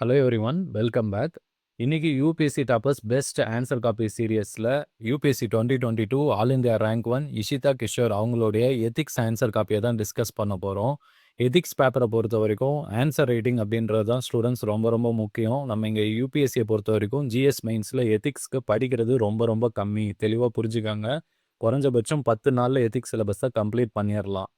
Hello everyone welcome back இன்றைக்கி UPSC toppers best answer copy சீரியஸில் UPSC twenty twenty two all India rank one Ishita Kishore அவங்களுடைய ethics answer காப்பியை தான் discuss பண்ண போகிறோம் ethics பேப்பரை பொறுத்த வரைக்கும் ஆன்சர் ரைட்டிங் அப்படின்றது தான் ஸ்டூடெண்ட்ஸ் ரொம்ப ரொம்ப முக்கியம். நம்ம இங்கே யூபிஎஸ்சியை பொறுத்த வரைக்கும் ஜிஎஸ் மெயின்ஸில் எத்திக்ஸ்க்கு படிக்கிறது ரொம்ப ரொம்ப கம்மி. தெளிவாக புரிஞ்சுக்காங்க. குறைஞ்சபட்சம் பத்து நாளில் எத்திக்ஸ் சிலபஸை கம்ப்ளீட் பண்ணிடலாம்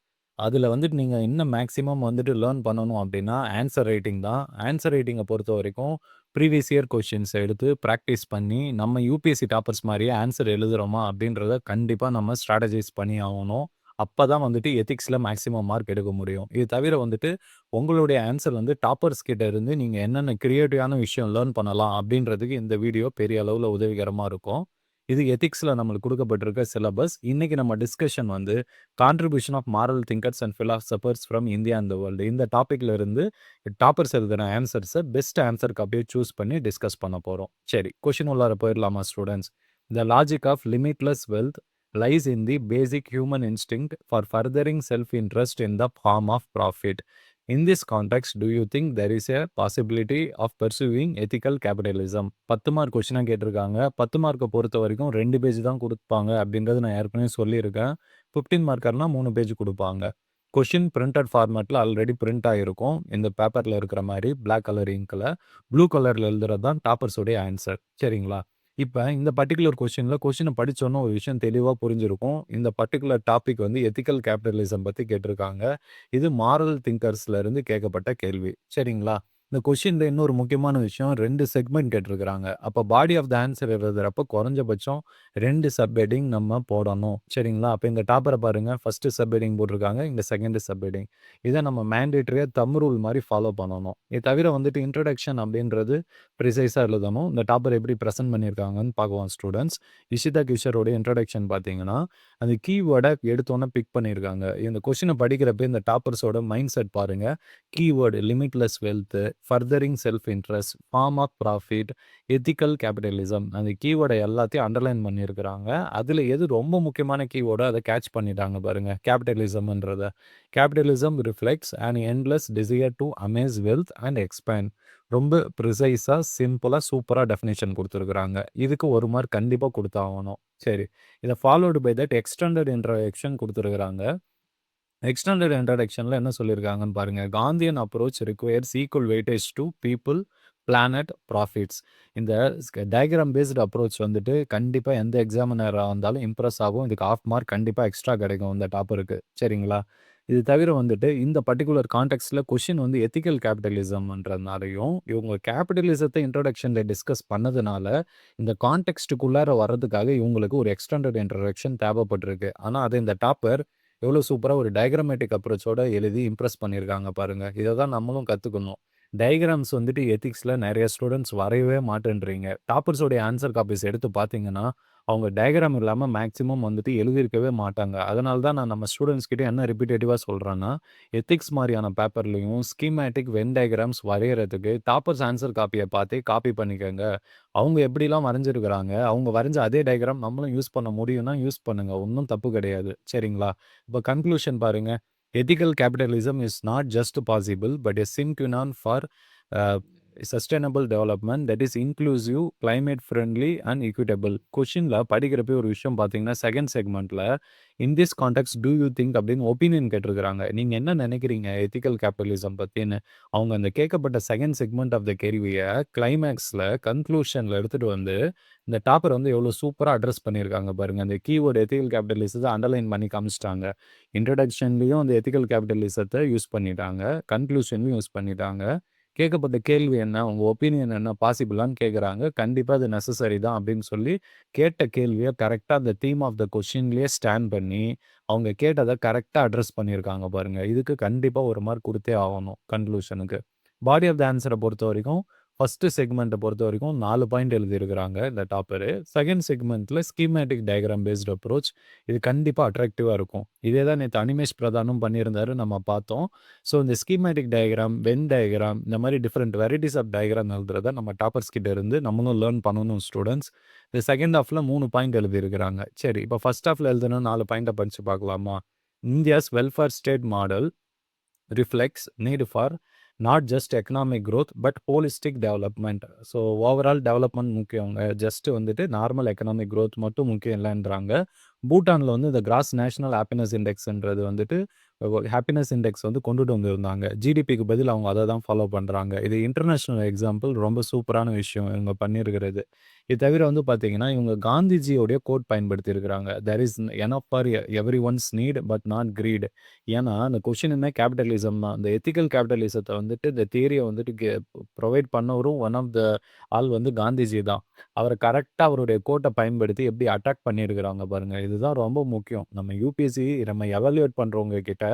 அதில் வந்துட்டு நீங்கள் இன்னும் மேக்ஸிமம் வந்துட்டு லேர்ன் பண்ணணும் அப்படின்னா ஆன்சர் ரைட்டிங் தான். ஆன்சர் ரைட்டிங்கை பொறுத்த வரைக்கும் ப்ரீவியஸ் இயர் கொஷின்ஸ் எடுத்து ப்ராக்டிஸ் பண்ணி நம்ம யூபிஎஸ்சி டாப்பர்ஸ் மாதிரியே ஆன்சர் எழுதுகிறோமா அப்படின்றத கண்டிப்பாக நம்ம ஸ்ட்ராட்டஜைஸ் பண்ணி ஆகணும். அப்போ தான் வந்துட்டு எத்திக்ஸில் மேக்ஸிமம் மார்க் எடுக்க முடியும். இது தவிர வந்துட்டு உங்களுடைய ஆன்சர் வந்து டாப்பர்ஸ் கிட்ட இருந்து நீங்கள் என்னென்ன க்ரியேட்டிவான விஷயம் லேர்ன் பண்ணலாம் அப்படின்றதுக்கு இந்த வீடியோ பெரிய அளவில் உதவிகரமாக இருக்கும். இது எத்திக்ஸில் நம்மளுக்கு கொடுக்கப்பட்டிருக்க சிலபஸ் இன்னைக்கு நம்ம டிஸ்கஷன் வந்து contribution of moral thinkers and philosophers from India and world இந்த டாப்பிக்கில் இருந்து டாப்பர்ஸ் எழுதுன ஆன்சர்ஸை பெஸ்ட் ஆன்சருக்கு அப்படியே சூஸ் பண்ணி டிஸ்கஸ் பண்ண போகிறோம் சரி கொஷின் உள்ளார போயிடலாமா students the logic of limitless wealth lies in the basic human instinct for furthering self interest in the form of profit In this context, do you think there is a possibility of pursuing ethical capitalism? பத்து mark கொஸ்டினாக கேட்டிருக்காங்க. பத்து மார்க்கை பொறுத்த வரைக்கும் ரெண்டு page தான் கொடுப்பாங்க அப்படின்றது நான் ஏற்கனவே சொல்லியிருக்கேன். ஃபிஃப்டீன் மார்க்கர்னா மூணு பேஜ் கொடுப்பாங்க. கொஷின் பிரிண்டட் ஃபார்மேட்டில் ஆல்ரெடி பிரிண்ட் ஆகிருக்கும் இந்த பேப்பரில் இருக்கிற மாதிரி பிளாக் கலர் இங்கில் ப்ளூ கலரில் எழுதுறது தான் டாப்பர்ஸோடைய ஆன்சர் சரிங்களா? இப்போ இந்த பர்டிகுலர் கொஷினில் கொஷினை படித்தோன்னே ஒரு விஷயம் தெளிவாக புரிஞ்சிருக்கும். இந்த பர்டிகுலர் டாபிக் வந்து எத்திக்கல் கேபிட்டலிசம் பற்றி கேட்டிருக்காங்க. இது மாரல் திங்கர்ஸ்லேருந்து கேட்கப்பட்ட கேள்வி. சரிங்களா? இந்த கொஷின்ல இன்னொரு முக்கியமான விஷயம் ரெண்டு செக்மெண்ட் கேட்டிருக்கிறாங்க. அப்போ பாடி ஆஃப் த ஆன்சர் எழுதுறப்ப குறைஞ்சபட்சம் ரெண்டு சப்ஹெட்டிங் நம்ம போடணும். சரிங்களா? அப்போ இந்த டாப்பரை பாருங்க. ஃபர்ஸ்ட் சப்ஹெட்டிங் போட்டிருக்காங்க. இந்த செகண்ட் சப்ஹெட்டிங் இதை நம்ம மேண்டேட்டரியாக தம் ரூல் மாதிரி ஃபாலோ பண்ணணும். இது தவிர வந்துட்டு இன்ட்ரடக்ஷன் அப்படின்றது ப்ரிசைஸாக எழுதணும். இந்த டாப்பர் எப்படி ப்ரெசென்ட் பண்ணியிருக்காங்கன்னு பார்க்குவோம் ஸ்டூடெண்ட்ஸ் இஷிதா கிஷோரோட இன்ட்ரடக்ஷன் பார்த்தீங்கன்னா அந்த கீவேர்டை எடுத்தோன்னே பிக் பண்ணியிருக்காங்க. இந்த கொஷினை படிக்கிறப்ப இந்த டாப்பர்ஸோட மைண்ட் செட் பாருங்க. Keyword limitless wealth furthering self interest form of profit ethical capitalism அந்த கீவேர்டை எல்லாத்தையும் அண்டர்லைன் பண்ணியிருக்கிறாங்க. அதில் எது ரொம்ப முக்கியமான கீவேர்டோ அதை கேட்ச் பண்ணிட்டாங்க பாருங்க. கேபிட்டலிசம்ன்றத capitalism reflects and endless desire to amass wealth and expand ரொம்ப ப்ரிசைஸாக சிம்பிளாக சூப்பராக டெஃபினேஷன் கொடுத்துருக்குறாங்க. இதுக்கு ஒரு மார்க் கண்டிப்பாக கொடுத்தாகணும். சரி இதை followed by that extended introduction கொடுத்துருக்குறாங்க. எக்ஸ்டெண்டட் இன்ட்ரடக்ஷனில் என்ன சொல்லியிருக்காங்கன்னு பாருங்கள் Gandhian approach requires equal weightage to people planet profits இந்த டயக்ராம் பேஸ்டு அப்ரோச் வந்துட்டு கண்டிப்பாக எந்த எக்ஸாமினராக இருந்தாலும் இம்ப்ரெஸ் ஆகும். இதுக்கு ஆஃப் மார்க் கண்டிப்பாக எக்ஸ்ட்ரா கிடைக்கும் இந்த டாப்பருக்கு சரிங்களா? இது தவிர வந்துட்டு இந்த பர்டிகுலர் கான்டெக்ட்ஸில் கொஷின் வந்து எத்திக்கல் கேபிட்டலிசம்ன்றதுனாலையும் இவங்க கேபிட்டலிசத்தை இன்ட்ரடக்ஷனில் டிஸ்கஸ் பண்ணதுனால இந்த கான்டெக்ட்டுக்குள்ளார வர்றதுக்காக இவங்களுக்கு ஒரு எக்ஸ்டெண்டட் இன்ட்ரடக்ஷன் தேவைப்பட்டிருக்கு. ஆனால் அது இந்த டாப்பர் எவ்வளோ சூப்பராக ஒரு டயக்ராமேட்டிக் அப்ரோச்சோட எழுதி இம்ப்ரெஸ் பண்ணியிருக்காங்க பாருங்கள் இதை தான் நம்மளும் கற்றுக்கணும் டயக்ராம்ஸ் வந்துட்டு எத்திக்ஸில் நிறைய ஸ்டூடெண்ட்ஸ் வரையவே மாட்டேன்றீங்க. டாப்பர்ஸோடைய ஆன்சர் காப்பீஸ் எடுத்து பார்த்தீங்கன்னா அவங்க டயக்ராம் இல்லாமல் மேக்ஸிமம் வந்துட்டு எழுதியிருக்கவே மாட்டாங்க. அதனால தான் நான் நம்ம ஸ்டூடெண்ட்ஸ் கிட்டே என்ன ரிப்பீட்டேட்டிவாக சொல்கிறேன்னா எத்திக்ஸ் மாதிரியான பேப்பர்லையும் ஸ்கீமேட்டிக் வென் டயக்ராம்ஸ் வரைகிறதுக்கு டாப்பர்ஸ் ஆன்சர் காப்பியை பார்த்தே காப்பி பண்ணிக்கோங்க. அவங்க எப்படிலாம் வரைஞ்சிருக்கிறாங்க அவங்க வரைஞ்ச அதே டயக்ராம் நம்மளும் யூஸ் பண்ண முடியும்னா யூஸ் பண்ணுங்கள் ஒன்றும் தப்பு கிடையாது. சரிங்களா? இப்போ கன்க்ளூஷன் பாருங்கள் ethical capitalism is not just possible but a synchronon for uh, sustainable development that is inclusive climate friendly and equitable கொஷினில் படிக்கிறப்ப ஒரு விஷயம் பார்த்தீங்கன்னா செகண்ட் செக்மெண்ட்டில் in this context do you think அப்படின்னு ஒப்பீனியன் கேட்டிருக்கிறாங்க. நீங்கள் என்ன நினைக்கிறீங்க? எத்திக்கல் கேபிட்டலிசம் பற்றின்னு அவங்க அந்த கேட்கப்பட்ட செகண்ட் செக்மெண்ட் ஆஃப் த கேள்வியை கிளைமேக்ஸில் கன்க்ளூஷனில் எடுத்துகிட்டு வந்து இந்த டாப்பர் வந்து எவ்வளோ சூப்பராக அட்ரஸ் பண்ணியிருக்காங்க பாருங்கள் அந்த கீவேர்டு எத்திக்கல் கேபிட்டலிசத்தை அண்டர்லைன் பண்ணி காமிச்சிட்டாங்க. இன்ட்ரடக்ஷன்லேயும் அந்த எத்திக்கல் கேபிட்டலிசத்தை யூஸ் பண்ணிட்டாங்க. கன்க்ளூஷன்லையும் யூஸ் பண்ணிட்டாங்க. கேட்கப்பட்ட கேள்வி என்ன? உங்கள் ஒப்பீனியன் என்ன? பாசிபிளான்னு கேட்குறாங்க. கண்டிப்பாக அது நெசசரி தான் அப்படின்னு சொல்லி கேட்ட கேள்வியை கரெக்டாக அந்த தீம் ஆஃப் த கொஷின்லேயே ஸ்டாண்ட் பண்ணி அவங்க கேட்டதை கரெக்டாக அட்ரஸ் பண்ணியிருக்காங்க பாருங்கள் இதுக்கு கண்டிப்பாக ஒரு மார்க் கொடுத்தே ஆகணும் கன்க்ளூஷனுக்கு பாடி ஆஃப் த ஆன்சரை பொறுத்த வரைக்கும் ஃபஸ்ட்டு செக்மெண்ட்டை பொறுத்த வரைக்கும் நாலு பாயிண்ட் எழுதியிருக்கிறாங்க இந்த டாப்பரு செகண்ட் செக்மெண்ட்டில் ஸ்கீமேட்டிக் டயக்ராம் பேஸ்ட் அப்ரோச் இது கண்டிப்பாக அட்ராக்டிவாக இருக்கும். இதே தான் நேற்று அனிமேஷ் பிரதானும் பண்ணியிருந்தாரு நம்ம பார்த்தோம். ஸோ இந்த ஸ்கீமேட்டிக் டயக்ராம் வென் டயக்ராம் இந்த மாதிரி டிஃப்ரெண்ட் வெரைட்டிஸ் ஆஃப் டயக்ராம் எழுதுறத நம்ம டாப்பர்ஸ் கிட்ட இருந்து நம்மளும் லேர்ன் பண்ணணும் ஸ்டூடெண்ட்ஸ் இந்த செகண்ட் ஹாஃபில் மூணு பாயிண்ட் எழுதியிருக்கிறாங்க. சரி இப்போ ஃபஸ்ட் ஹாஃபில் எழுதணும் நாலு பாயிண்ட்டை படித்து பார்க்கலாமா? India's welfare state model reflects need for not just economic growth but holistic development. So overall development முக்கியம் ஜஸ்ட் வந்துட்டு நார்மல் எக்கனாமிக் க்ரோத் மட்டும் முக்கியம் இல்லைன்றாங்க பூட்டானில் வந்து இந்த கிராஸ் நேஷனல் ஹாப்பினஸ் இண்டெக்ஸ்ன்றது வந்துட்டு ஹாப்பினஸ் இண்டெக்ஸ் வந்து கொண்டுட்டு வந்திருந்தாங்க. ஜிடிபிக்கு பதில் அவங்க அதை தான் ஃபாலோ பண்ணுறாங்க இது இன்டர்நேஷ்னல் எக்ஸாம்பிள் ரொம்ப சூப்பரான விஷயம் இவங்க பண்ணியிருக்கிறது. இது தவிர வந்து பார்த்தீங்கன்னா, இவங்க காந்திஜியோடைய quote பயன்படுத்தியிருக்கிறாங்க. There is enough for everyone's need but not greed. ஏன்னா, அந்த கொஷின் என்ன கேபிட்டலிசம் தான். இந்த எத்திக்கல் கேபிட்டலிசத்தை வந்துட்டு இந்த தியரியை வந்துட்டு ப்ரொவைட் பண்ணவரும் ஒன் ஆஃப் த ஆள் வந்து காந்திஜி தான். அவரை கரெக்டாக அவருடைய கோட்டை பயன்படுத்தி எப்படி அட்டாக் பண்ணியிருக்கிறாங்க பாருங்கள் இதுதான் ரொம்ப முக்கியம். நம்ம யூபிஎஸ்சி நம்ம எவல்யூட் பண்ணுறவங்க கிட்ட,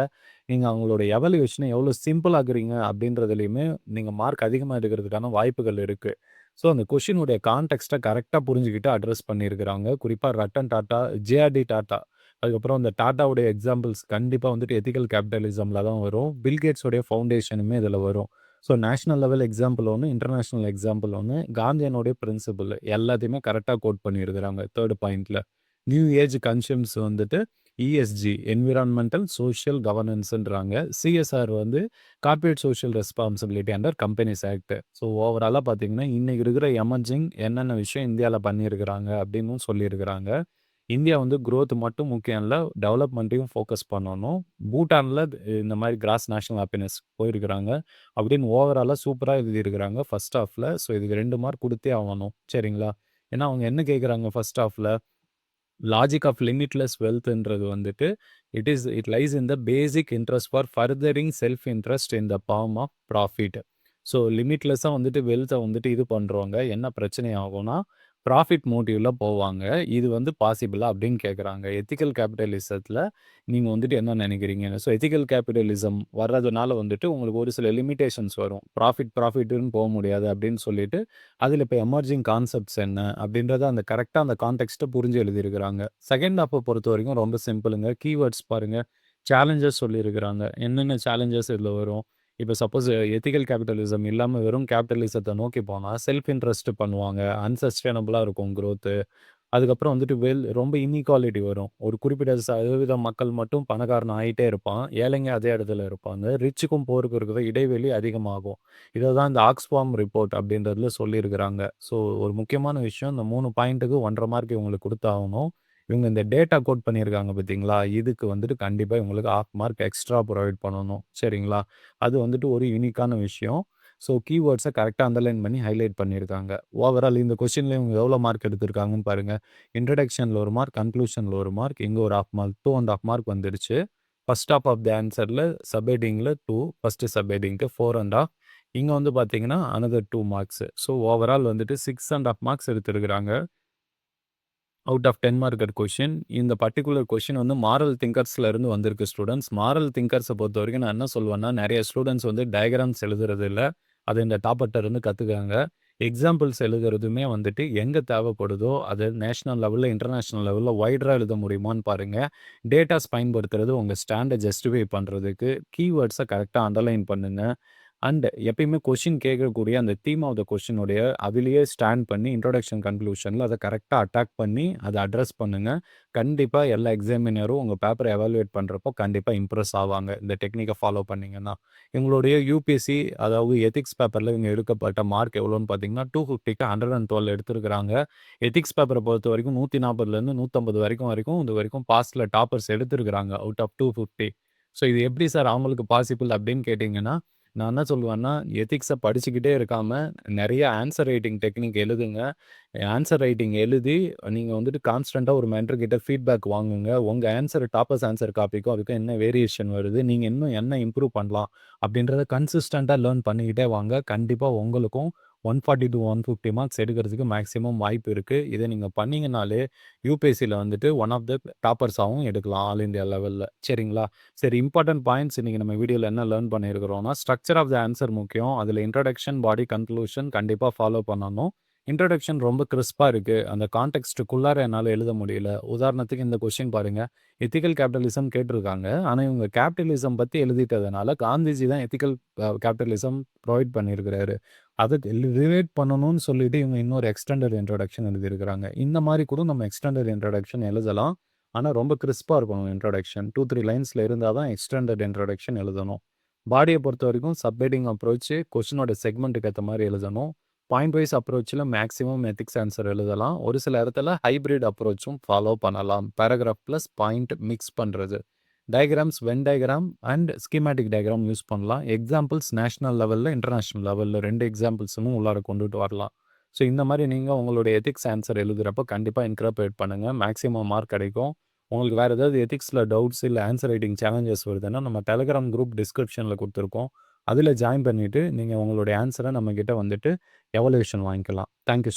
நீங்கள் அவங்களோட எவல்யூஷனை எவ்வளோ சிம்பிள் ஆக்குறீங்க அப்படின்றதுலையுமே நீங்கள் மார்க் அதிகமாக எடுக்கிறதுக்கான வாய்ப்புகள் இருக்குது ஸோ அந்த கொஷினுடைய கான்டெக்ட்டை கரெக்டாக புரிஞ்சுக்கிட்டு அட்ரஸ் பண்ணியிருக்கிறாங்க. குறிப்பாக ரட்டன் டாட்டா, ஜே.ஆர்.டி. டாட்டா. அதுக்கப்புறம் இந்த டாட்டாவுடைய எக்ஸாம்பிள்ஸ் கண்டிப்பாக வந்துட்டு எத்திக்கல் கேபிட்டலிசமில் தான் வரும். பில்கேட்ஸோடைய ஃபவுண்டேஷனுமே இதில் வரும். ஸோ நேஷனல் லெவல் எக்ஸாம்பிள் ஒன்று இன்டர்நேஷ்னல் எக்ஸாம்பிள் ஒன்று காந்தியனுடைய பிரின்சிபிள் எல்லாத்தையுமே கரெக்டாக கோட் பண்ணியிருக்கிறாங்க தேர்ட் பாயிண்டில் நியூ ஏஜ் கன்சியம்ஸ் வந்துட்டு இஎஸ்ஜி என்விரான்மெண்டல் சோஷியல் கவர்னன்ஸ்ன்றாங்க. சிஎஸ்ஆர் வந்து corporate social responsibility under companies act. So ஓவராலாக பார்த்தீங்கன்னா, இன்னைக்கு இருக்கிற எமர்ஜிங் என்னென்ன விஷயம் இந்தியாவில் பண்ணியிருக்கிறாங்க அப்படின்னும் சொல்லியிருக்கிறாங்க. இந்தியா வந்து குரோத் மட்டும் முக்கியம் இல்லை டெவலப்மெண்ட்டையும் ஃபோக்கஸ் பண்ணணும். பூட்டானில் இந்த மாதிரி கிராஸ் நேஷனல் ஹேப்பினஸ் போயிருக்கிறாங்க. அப்படின்னு ஓவராலாக சூப்பராக எழுதியிருக்கிறாங்க ஃபர்ஸ்ட் ஹாஃபில் ஸோ இதுக்கு ரெண்டு மார்க் கொடுத்தே ஆகணும் சரிங்களா? ஏன்னா அவங்க என்ன கேட்குறாங்க ஃபர்ஸ்ட் ஹாஃபில் லாஜிக் ஆஃப் லிமிட்லெஸ் வெல்த்ன்றது வந்துட்டு, it is it lies in the basic interest for furthering self interest in the form of profit. So லிமிட்லெஸ்ஸாக வந்துட்டு வெல்த்தை வந்துட்டு இது பண்றவங்க என்ன பிரச்சனை ஆகும்னா, ப்ராஃபிட் மோட்டிவ்ல போவாங்க. இது வந்து பாசிபிளா அப்படின்னு கேட்குறாங்க. எத்திக்கல் கேபிட்டலிசத்துல நீங்க வந்துட்டு என்ன நினைக்கிறீங்க? ஸோ எத்திக்கல் கேபிட்டலிசம் வர்றதுனால வந்துட்டு உங்களுக்கு ஒரு சில லிமிட்டேஷன்ஸ் வரும். ப்ராஃபிட் ப்ராஃபிட்னு போ முடியாது அப்படின்னு சொல்லிட்டு, அதில் இப்ப எமர்ஜிங் கான்செப்ட்ஸ் என்ன? அப்படின்றத அந்த கரெக்ட்டா அந்த கான்டெக்ஸ்ட்ட புரிஞ்சு எழுதியிருக்கிறாங்க. செகண்ட் ஹாஃப்ப பொறுத்தவரைக்கும் ரொம்ப சிம்பிளுங்க. கீவேர்ட்ஸ் பாருங்க. சேலஞ்சஸ் சொல்லியிருக்கிறாங்க. என்னென்ன சேலஞ்சஸ் இதில் வரும்? இப்போ சப்போஸ் எத்திக்கல் கேபிட்டலிசம் இல்லாமல் வெறும் கேபிட்டலிசத்தை நோக்கி போனால் செல்ஃப் இன்ட்ரெஸ்ட் பண்ணுவாங்க. அன்சஸ்டெய்னபிளா இருக்கும் க்ரோத்து அதுக்கப்புறம் வந்துட்டு வெல் ரொம்ப இன்இக்வாலிட்டி வரும். ஒரு குறிப்பிட்ட சதவீத மக்கள் மட்டும் பணக்காரன் ஆகிட்டே இருப்பான். ஏழைங்க அதே இடத்துல இருப்பாங்க. ரிச்சுக்கும் போருக்கும் இருக்கிற இடைவெளி அதிகமாகும். இதை தான் இந்த ஆக்ஸ்ஃபார்ம் ரிப்போர்ட் அப்படின்றதுல சொல்லியிருக்கிறாங்க. ஸோ ஒரு முக்கியமான விஷயம் இந்த மூணு பாயிண்ட்டுக்கு 1 1/2 மார்க் இவங்களுக்கு கொடுத்தாகணும் இவங்க இந்த டேட்டா கோட் பண்ணியிருக்காங்க பார்த்தீங்களா? இதுக்கு வந்துட்டு கண்டிப்பாக இவங்களுக்கு 1/2 மார்க் எக்ஸ்ட்ரா ப்ரொவைட் பண்ணணும். சரிங்களா? அது வந்துட்டு ஒரு யூனிக்கான விஷயம். ஸோ கீவேர்ட்ஸை கரெக்டாக அண்டர்லைன் பண்ணி ஹைலைட் பண்ணியிருக்காங்க. ஓவரால் இந்த கொஸ்டினில் இவங்க எவ்வளோ மார்க் எடுத்திருக்காங்கன்னு பாருங்க. இன்ட்ரோடக்ஷன்ல 1 மார்க், கன்க்ளூஷனில் ஒரு மார்க், இங்கே ஒரு 1/2 மார்க் 2 1/2 மார்க் வந்துடுச்சு. ஃபர்ஸ்ட் ஆஃப் ஆஃப் த ஆன்சரில் சப் ஹெட்டிங்ல 2 ஃபர்ஸ்ட் சப் ஹெட்டிங்க்கு 4 1/2 இங்க வந்து பார்த்தீங்கன்னா, another two marks. So overall வந்துட்டு 6 1/2 marks எடுத்துருக்குறாங்க out of ten marked question இந்த பர்ட்டிகுலர் கொஷின் வந்து மாரல் திங்கர்ஸ்லேருந்து வந்திருக்கு ஸ்டூடெண்ட்ஸ் மாரல் திங்கர்ஸை பொறுத்த வரைக்கும் நான் என்ன சொல்லுவேன்னா நிறைய ஸ்டூடண்ட்ஸ் வந்து டயக்ராம்ஸ் எழுதுறது இல்லை அது இந்த டாப்பர்ட்ட இருந்து எக்ஸாம்பிள்ஸ் எழுதுறதுமே வந்துட்டு எங்கே தேவைப்படுதோ, அது நேஷனல் லெவலில் இன்டர்நேஷ்னல் லெவலில் வைடரா எழுத முடியுமான்னு பாருங்கள் டேட்டாஸ் பயன்படுத்துறது உங்கள் ஸ்டாண்ட ஜஸ்டிஃபை பண்ணுறதுக்கு கீவேர்ட்ஸை கரெக்டாக அண்டர்லைன் பண்ணுங்கள் அண்ட் எப்பயுமே கொஷின் கேட்கக்கூடிய அந்த தீம் ஆஃப் த கொஷினுடைய அதிலேயே ஸ்டாண்ட் பண்ணி இன்ட்ரோடக்ஷன், கன்க்ளூஷனில் அதை கரெக்டாக அட்டாக் பண்ணி அதை அட்ரஸ் பண்ணுங்கள் கண்டிப்பாக எல்லா எக்ஸாமினரும் உங்கள் பேப்பரை எவாலுவேட் பண்ணுறப்போ கண்டிப்பாக இம்ப்ரெஸ் ஆவாங்க. இந்த டெக்னிக்கை ஃபாலோ பண்ணிங்கன்னா எங்களுடைய யூபிஎஸ்சி அதாவது எத்திக்ஸ் பேப்பரில் இவங்க எடுக்கப்பட்ட மார்க் எவ்வளோன்னு பார்த்தீங்கன்னா, 250க்கு 112 எடுத்திருக்கிறாங்க. எத்திக்ஸ் பேப்பரை பொறுத்த வரைக்கும் நூற்றி நாற்பதுலேருந்து நூற்றம்பது வரைக்கும் வரைக்கும் இது வரைக்கும் பாஸ்டில் டாப்பர்ஸ் எடுத்திருக்கிறாங்க. Out of 250. ஸோ இது எப்படி சார் அவங்களுக்கு பாசிபிள் அப்படின்னு கேட்டிங்கன்னா நான் என்ன சொல்லுவேன்னா, எத்திக்ஸை படிச்சுக்கிட்டே இருக்காமல் நிறைய ஆன்சர் ரைட்டிங் டெக்னிக் எழுதுங்க. ஆன்சர் ரைட்டிங் எழுதி நீங்கள் வந்துட்டு கான்ஸ்டண்ட்டாக ஒரு மென்டர் கிட்ட ஃபீட்பேக் வாங்குங்க. உங்கள் ஆன்சர் டாப்பர்ஸ் ஆன்சர் காப்பிக்கும் அதுக்கும் என்ன வேரியேஷன் வருது? நீங்கள் இன்னும் என்ன இம்ப்ரூவ் பண்ணலாம்? அப்படின்றத கன்சிஸ்டண்ட்டாக லேர்ன் பண்ணிக்கிட்டே வாங்க. கண்டிப்பாக உங்களுக்கும் 140 டூ 150 மார்க்ஸ் எடுக்கிறதுக்கு மேக்ஸிமம் வாய்ப்பு இருக்குது இதை நீங்கள் பண்ணிங்கனாலே யூபிஎஸ்சியில் வந்துட்டு ஒன் ஆஃப் த டாப்பர்ஸாகவும் எடுக்கலாம் ஆல் இந்தியா லெவலில் சரிங்களா? சரி இம்பார்ட்டன்ட் பாயிண்ட்ஸ் இன்றைக்கி நம்ம வீடியோவில் என்ன லேர்ன் பண்ணியிருக்கிறோம்னா, ஸ்ட்ரக்சர் ஆஃப் த ஆன்சர் முக்கியம். அதில் இன்ட்ரடக்ஷன் பாடி கன்க்ளூஷன் கண்டிப்பாக ஃபாலோ பண்ணணும். இன்ட்ரடக்ஷன் ரொம்ப கிறிஸ்பாக இருக்குது அந்த கான்டெக்ட்டுக்குள்ளார என்னால் எழுத முடியல. உதாரணத்துக்கு இந்த கொஸ்டின் பாருங்கள் எத்திக்கல் கேபிட்டலிசம் கேட்டிருக்காங்க. ஆனால் இவங்க கேபிட்டலிசம் பற்றி எழுதிட்டதுனால, காந்திஜி தான் எத்திக்கல் கேபிட்டலிசம் ப்ரொவைட் பண்ணியிருக்கிறாரு. அத ரிலேட் பண்ணணும்னு சொல்லிட்டு இவங்க இன்னொரு எக்ஸ்டெண்டட் இன்ட்ரடக்ஷன் எழுதியிருக்கிறாங்க. இந்த மாதிரி கூட நம்ம எக்ஸ்டெண்டட் இன்ட்ரடக்ஷன் எழுதலாம். ஆனால் ரொம்ப கிறிஸ்பாக இருக்கணும் இன்ட்ரடக்ஷன் டூ த்ரீ லைன்ஸில் இருந்தால் தான் எக்ஸ்டெண்டட் இன்ட்ரடக்ஷன் எழுதணும். பாடியை பொறுத்த வரைக்கும் சப்ஹெட்டிங் அப்ரோச் கொஸ்டினோட செக்மெண்ட்டுக்கு ஏற்ற மாதிரி எழுதணும். பாயிண்ட் வைஸ் அப்ரோச்சில் மேக்ஸிமம் எத்திக்ஸ் ஆன்சர் எழுதலாம். ஒரு சில இடத்துல ஹைபிரிட் அப்ரோச்சும் ஃபாலோ பண்ணலாம். பேராகிராஃப் ப்ளஸ் பாயிண்ட் மிக்ஸ் பண்ணுறது diagrams Venn diagram and schematic diagram use பண்ணலாம். எக்ஸாம்பிள்ஸ் நேஷனல் லெவலில் இன்டர்நேஷனல் லெவலில் ரெண்டு எக்ஸாம்பிள்ஸும் உள்ளார கொண்டுட்டு வரலாம். ஸோ இந்த மாதிரி நீங்கள் உங்களுடைய எத்திக்ஸ் ஆன்சர் எழுதுகிறப்ப கண்டிப்பாக இன்கார்பரேட் பண்ணுங்கள் மேக்ஸிமம் மார்க் கிடைக்கும். உங்களுக்கு வேறு ஏதாவது எத்திக்ஸில் டவுட்ஸ் இல்லை ஆன்சர் ரைட்டிங் சேலஞ்சஸ் வருதுன்னா, நம்ம டெலகிராம் குரூப் டிஸ்கிரிப்ஷனில் கொடுத்துருக்கோம் அதில் ஜாயின் பண்ணிவிட்டு நீங்கள் உங்களுடைய ஆன்சரை நம்மக்கிட்ட வந்துட்டு எவல்யூஷன் வாங்கிக்கலாம். Thank you